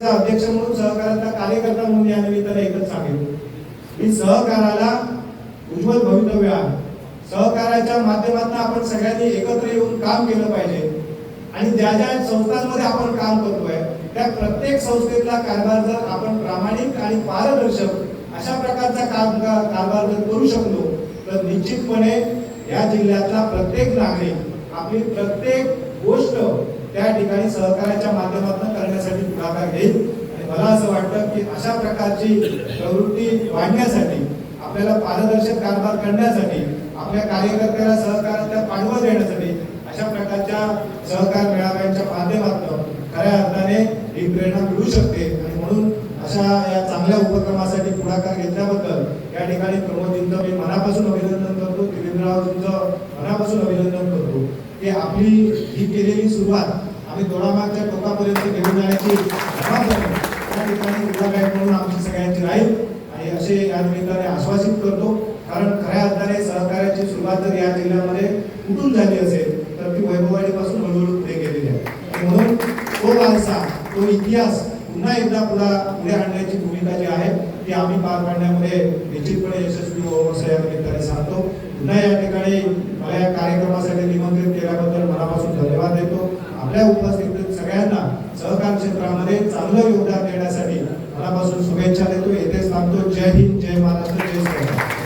अध्यक्ष म्हणून सहकाराचा कार्यकर्ता म्हणून या निमित्ताने एकच सांगेल की सहकाराला उज्ज्वल भवितव्य आहे. सहकाराच्या माध्यमातून आपण सगळ्यांनी एकत्र येऊन काम केलं पाहिजे. आणि ज्या ज्या संस्थांमध्ये आपण काम करतोय त्या प्रत्येक संस्थेतला कारभार जर आपण प्रामाणिक आणि पारदर्शक अशा प्रकारचा काम कारभार जर करू शकलो तर निश्चितपणे या जिल्ह्यातला प्रत्येक नागरिक आपली प्रत्येक गोष्ट त्या ठिकाणी सहकार्याच्या माध्यमातून पुढाकार घेईल. आणि मला असं वाटतं की अशा प्रकारची प्रवृत्ती वाढण्यासाठी आपल्याला पारदर्शक कारभार करण्यासाठी आपल्या कार्यकर्त्याला सहकाराच्या पाठबळ देण्यासाठी अशा प्रकारच्या सहकार मेळाव्यांच्या माध्यमातून खऱ्या अर्थाने ही प्रेरणा मिळू शकते. आणि म्हणून अशा या चांगल्या उपक्रमासाठी पुढाकार घेतल्याबद्दल या ठिकाणी प्रमोदींचं मी मनापासून अभिनंदन करतो. दिलीपरावजींचं मनापासून अभिनंदन करतो. की आपली ही केलेली सुरुवात आम्ही दोडामागच्या टोकापर्यंत घेऊन जाण्याची त्या ठिकाणी विभाग आहे म्हणून आमची सगळ्यांची राहील आणि असे या निमित्ताने आश्वासित करतो. कारण खऱ्या अर्थाने सहकार्याची सुरुवात जर या जिल्ह्यामध्ये कुठून झाली असेल तर ती वैभववाडीपासून हळूहळू पुढे गेलेली आहे. आणि म्हणून तो वारसा तो इतिहास पुन्हा एकदा पुढा पुढे आणण्याची भूमिका जी आहे ती आम्ही पार पाडण्यामध्ये निश्चितपणे यशस्वी होऊ असं या निमित्ताने सांगतो. पुन्हा या ठिकाणी मला या कार्यक्रमासाठी निमंत्रित केल्याबद्दल मनापासून धन्यवाद देतो आपल्या उपस्थित सगळ्यांना सहकार क्षेत्रामध्ये चांगलं योगदान देण्यासाठी मनापासून शुभेच्छा देतो. येथेच थांबतो जय हिंद जय महाराष्ट्र जय सहकार